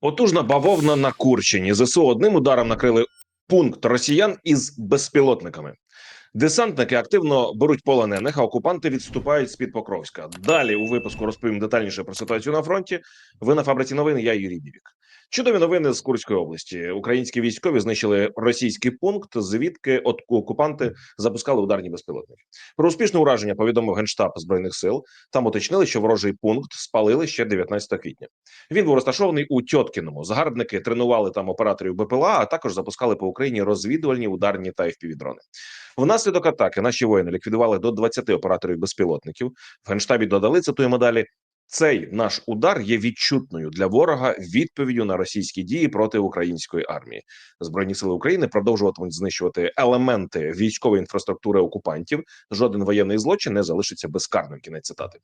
Потужна бавовна на Курщині. ЗСУ одним ударом накрили пункт росіян із безпілотниками. Десантники активно беруть полонених, а окупанти відступають з під Покровська. Далі у випуску розповім детальніше про ситуацію на фронті. Ви на фабриці новин. Я Юрій Бібік. Чудові новини з Курської області. Українські військові знищили російський пункт, звідки от окупанти запускали ударні безпілотники. Про успішне ураження повідомив генштаб збройних сил. Там уточнили, що ворожий пункт спалили ще 19 квітня. Він був розташований у Тьоткіному. Загарбники тренували там операторів БПЛА, а також запускали по Україні розвідувальні ударні та FPV-дрони. Внаслідок атаки наші воїни ліквідували до 20 операторів безпілотників. В генштабі додали цитуємо далі. Цей наш удар є відчутною для ворога відповіддю на російські дії проти української армії. Збройні сили України продовжуватимуть знищувати елементи військової інфраструктури окупантів. Жоден воєнний злочин не залишиться безкарним. Кінець цитати.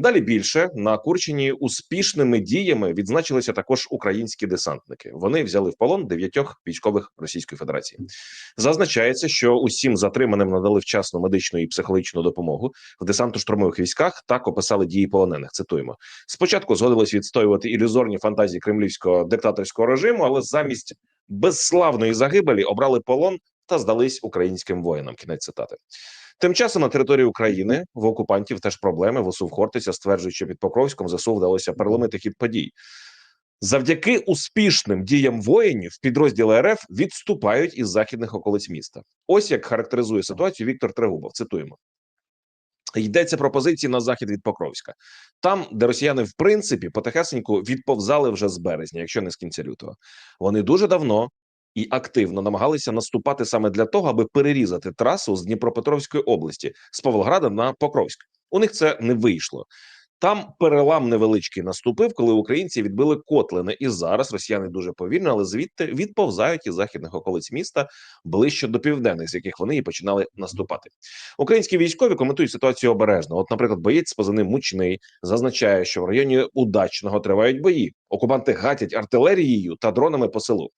Далі більше на Курчині успішними діями відзначилися також українські десантники. Вони взяли в полон дев'ятьох військових Російської Федерації. Зазначається, що усім затриманим надали вчасну медичну і психологічну допомогу в десантно-штурмових військах. Так описали дії полонених. Цитуємо: спочатку згодились відстоювати ілюзорні фантазії кремлівського диктаторського режиму, але замість безславної загибелі обрали полон та здались українським воїнам. Кінець цитати. Тим часом на території України в окупантів теж проблеми. Восув Хортиця стверджує, що під Покровськом ЗСУ вдалося переломити хід подій. Завдяки успішним діям воїнів підрозділи РФ відступають із західних околиць міста. Ось як характеризує ситуацію Віктор Трегубов. Цитуємо. Йдеться про позиції на захід від Покровська, там, де росіяни в принципі потихесеньку відповзали вже з березня, якщо не з кінця лютого. Вони дуже давно і активно намагалися наступати саме для того, аби перерізати трасу з Дніпропетровської області з Павлограда на Покровськ. У них це не вийшло. Там перелам невеличкий наступив, коли українці відбили котлини, і зараз росіяни дуже повільно, але звідти відповзають із західних околиць міста ближче до південних, з яких вони і починали наступати. Українські військові коментують ситуацію обережно. От, наприклад, боєць з позивним мучний зазначає, що в районі удачного тривають бої. Окупанти гатять артилерією та дронами по селу.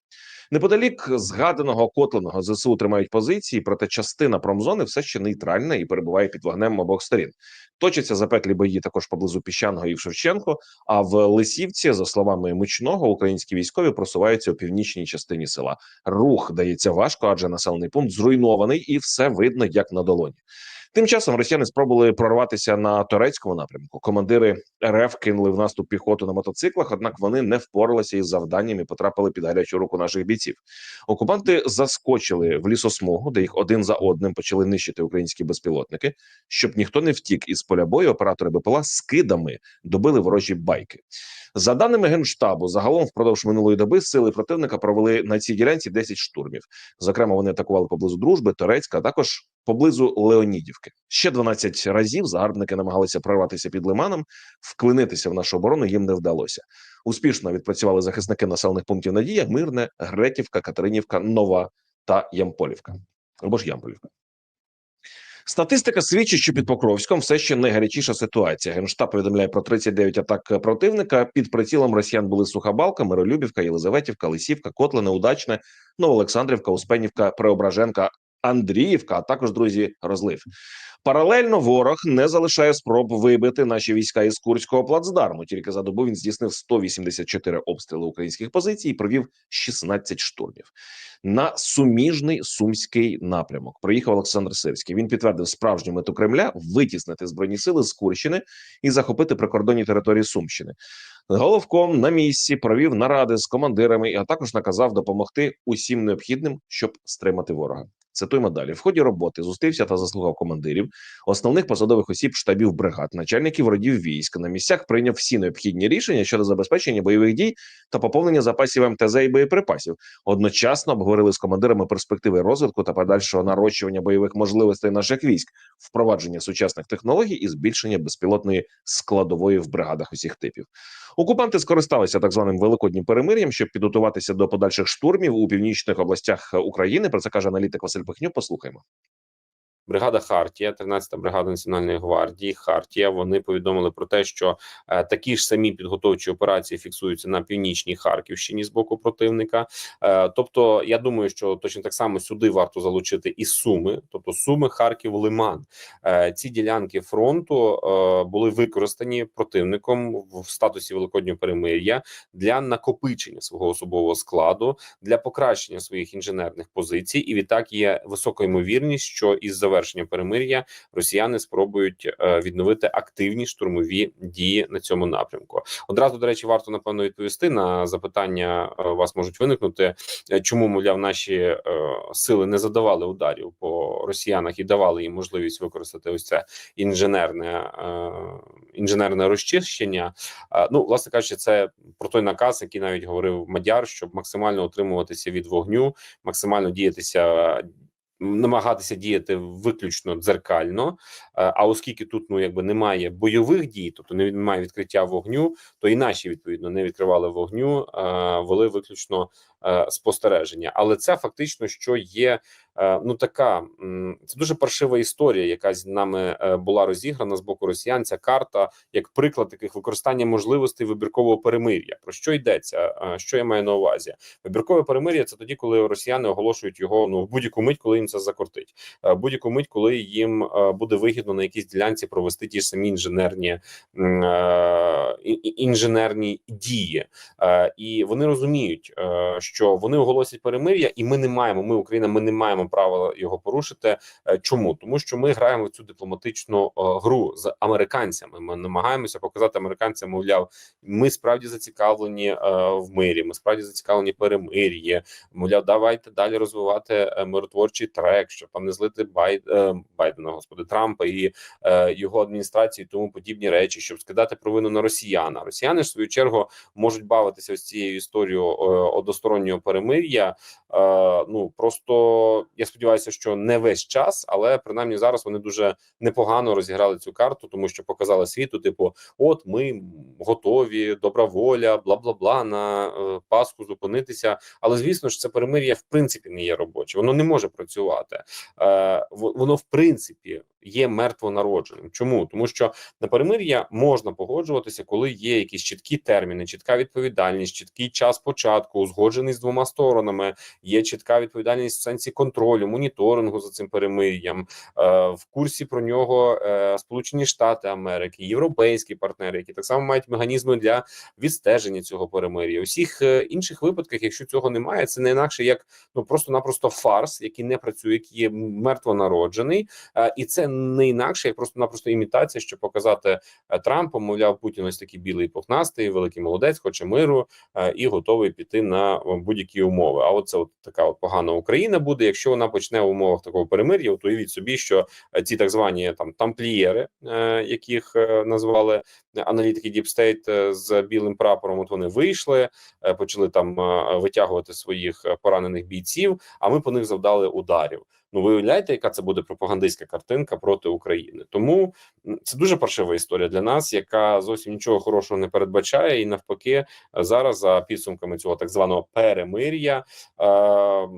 Неподалік згаданого котленого ЗСУ тримають позиції, проте частина промзони все ще нейтральна і перебуває під вогнем обох сторін. Точаться запеклі бої також поблизу піщаного і в Шевченко. А в Лисівці, за словами мучного, українські військові просуваються у північній частині села. Рух дається важко, адже населений пункт зруйнований, і все видно як на долоні. Тим часом росіяни спробували прорватися на турецькому напрямку. Командири РФ кинули в наступ піхоту на мотоциклах, однак вони не впоралися із завданням і потрапили під гарячу руку наших бійців. Окупанти заскочили в лісосмугу, де їх один за одним почали нищити українські безпілотники. Щоб ніхто не втік із поля бою, оператори БПЛА скидами добили ворожі байки. За даними генштабу, загалом впродовж минулої доби сили противника провели на цій ділянці 10 штурмів. Зокрема, вони атакували поблизу дружби, Торецька, а також поблизу Леонідівки. Ще 12 разів загарбники намагалися прорватися під лиманом, вклинитися в нашу оборону їм не вдалося. Успішно відпрацювали захисники населених пунктів Надія, Мирне, Гретівка, Катеринівка, Нова та Ямполівка або ж Ямполівка. Статистика свідчить, що під Покровськом все ще найгарячіша ситуація. Генштаб повідомляє про 39 атак противника. Під прицілом росіян були Сухабалка, Миролюбівка, Єлизаветівка, Лисівка, Котлине, Удачне, Новоолександрівка, Успенівка, Преображенка, Андріївка, а також друзі розлив. Паралельно ворог не залишає спроб вибити наші війська із Курського плацдарму. Тільки за добу він здійснив 184 обстріли українських позицій і провів 16 штурмів на суміжний сумський напрямок. Приїхав Олександр Сирський. Він підтвердив справжню мету Кремля витіснити збройні сили з Курщини і захопити прикордонні території Сумщини. Головком на місці провів наради з командирами, а також наказав допомогти усім необхідним, щоб стримати ворога. Цитуємо далі. В ході роботи зустрівся та заслухав командирів, основних посадових осіб штабів бригад, начальників родів військ. На місцях прийняв всі необхідні рішення щодо забезпечення бойових дій та поповнення запасів МТЗ і боєприпасів. Одночасно обговорили з командирами перспективи розвитку та подальшого нарощування бойових можливостей наших військ, впровадження сучасних технологій і збільшення безпілотної складової в бригадах усіх типів. Окупанти скористалися так званим великоднім перемир'ям, щоб підготуватися до подальших штурмів у північних областях України. Про це каже аналітик Василь Пихню. Послухаймо. Бригада Хартія, 13-та бригада національної гвардії. Хартія. Вони повідомили про те, що е, такі ж самі підготовчі операції фіксуються на північній Харківщині з боку противника. Е, тобто, я думаю, що точно так само сюди варто залучити і суми, тобто суми Харків, Лиман. Е, ці ділянки фронту е, були використані противником в статусі великоднього перемир'я для накопичення свого особового складу, для покращення своїх інженерних позицій, і відтак є висока ймовірність, що із завершення перемир'я росіяни спробують е, відновити активні штурмові дії на цьому напрямку. Одразу до речі, варто напевно відповісти на запитання. е, вас можуть виникнути, е, чому мовляв наші сили не задавали ударів по росіянах і давали їм можливість використати ось це інженерне інженерне розчищення. Ну, власне кажучи, це про той наказ, який навіть говорив Мадяр, щоб максимально утримуватися від вогню, максимально діятися. Намагатися діяти виключно дзеркально, Е, а оскільки тут ну якби немає бойових дій, тобто не- немає відкриття вогню, то і наші відповідно не відкривали вогню, е, вели виключно е, спостереження. Але це фактично що є ну така це дуже паршива історія, яка з нами е, була розіграна з боку росіян. Ця карта як приклад таких використання можливостей вибіркового перемир'я. Про що йдеться? Е, Що я маю на увазі? Вибіркове перемир'я це тоді, коли росіяни оголошують його ну в будь-яку мить, коли їм це закортить, Е, будь-яку мить, коли їм е, буде вигідно на якійсь ділянці провести ті ж самі інженерні е, інженерні дії. Е, І вони розуміють, е, що вони оголосять перемир'я, і ми не маємо. Ми Україна, ми не маємо права його порушити. Е, Чому тому, що ми граємо в цю дипломатичну е, гру з американцями? Ми намагаємося показати американцям, мовляв, ми справді зацікавлені е, в мирі. Ми справді зацікавлені перемир'ї. Мовляв, давайте далі розвивати миротворчий трек, щоб там не злити Байд, Байдена, господи Трампа і його адміністрації, тому подібні речі, щоб скидати провину на росіян. Росіяни ж в свою чергу можуть бавитися ось цією історією одностороннього перемир'я. Е, ну просто я сподіваюся, що не весь час, але принаймні зараз вони дуже непогано розіграли цю карту, тому що показали світу, типу, от ми готові, добра воля, бла бла бла на е, Пасху зупинитися. Але звісно ж, це перемир'я в принципі не є робоче, воно не може працювати. Е, воно в принципі є мертвонародженим. Чому тому, що на перемир'я можна погоджуватися, коли є якісь чіткі терміни, чітка відповідальність, чіткий час початку, узгоджений з двома сторонами. Є чітка відповідальність в сенсі контролю, моніторингу за цим перемир'ям. Е, в курсі про нього е, Сполучені Штати Америки, європейські партнери, які так само мають механізми для відстеження цього перемир'я. У всіх е, інших випадках, якщо цього немає, це не інакше як ну просто-напросто фарс, який не працює, який є мертвонароджений, і це не інакше, як просто-напросто імітація, щоб показати е, Трампу, мовляв, Путін ось такий білий пухнастий, великий молодець, хоче миру е, і готовий піти на е, будь-які умови. А от це от така от погана Україна буде, якщо вона почне в умовах такого перемир'я. От уявіть собі, що ці так звані там тамплієри, яких назвали аналітики е, з білим прапором. От вони вийшли, почали там витягувати своїх поранених бійців. А ми по них завдали ударів. Ну, ви уявляєте, яка це буде пропагандистська картинка проти України? Тому це дуже паршива історія для нас, яка зовсім нічого хорошого не передбачає, і навпаки, зараз за підсумками цього так званого перемир'я. Е,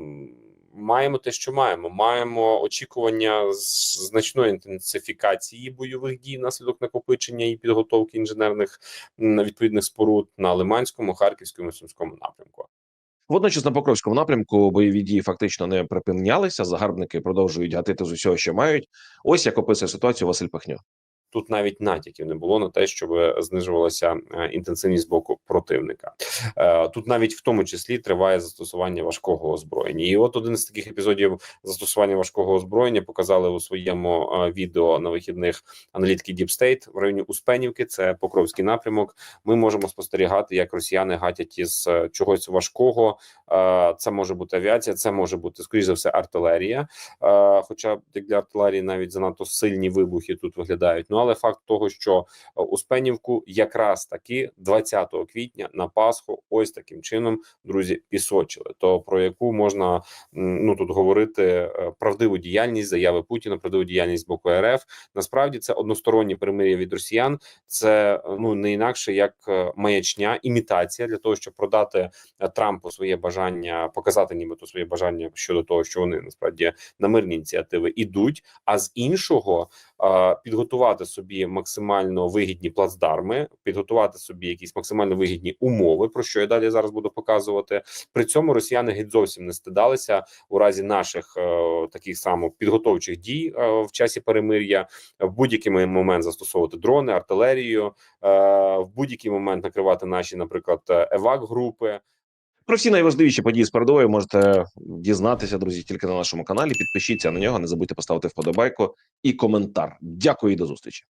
Маємо те, що маємо. Маємо очікування значної інтенсифікації бойових дій внаслідок накопичення і підготовки інженерних відповідних споруд на Лиманському, Харківському Сумському напрямку. Водночас на Покровському напрямку бойові дії фактично не припинялися. Загарбники продовжують гатити з усього, що мають. Ось як описує ситуацію Василь Пахньо. Тут навіть натяків не було на те, щоб знижувалася е, інтенсивність з боку противника. Е, Тут навіть в тому числі триває застосування важкого озброєння. І от один з таких епізодів застосування важкого озброєння показали у своєму е, відео на вихідних аналітики Deep State в районі Успенівки. Це Покровський напрямок. Ми можемо спостерігати, як росіяни гатять із чогось важкого. Це може бути авіація, це може бути скоріш за все артилерія. Хоча як для артилерії навіть занадто сильні вибухи тут виглядають. Ну але факт того, що е, Успенівку якраз таки 20 квітня на Пасху, ось таким чином, друзі, пісочили. То про яку можна ну тут говорити е, правдиву діяльність заяви Путіна, правдиву діяльність боку РФ. Насправді це одностороннє перемир'я від росіян. Це е, ну не інакше як маячня, імітація для того, щоб продати Трампу своє бажання, показати нібито своє бажання щодо того, що вони насправді на мирні ініціативи ідуть. А з іншого підготувати собі максимально вигідні плацдарми, підготувати собі якісь максимально вигідні умови, про що я далі зараз буду показувати. При цьому росіяни геть зовсім не стидалися у разі наших е, таких само підготовчих дій е, в часі перемир'я в будь-який момент застосовувати дрони, артилерію, е, в будь-який момент накривати наші, наприклад, евак групи. Про всі найважливіші події з передової можете дізнатися, друзі, тільки на нашому каналі. Підпишіться на нього, не забудьте поставити вподобайку і коментар. Дякую і до зустрічі.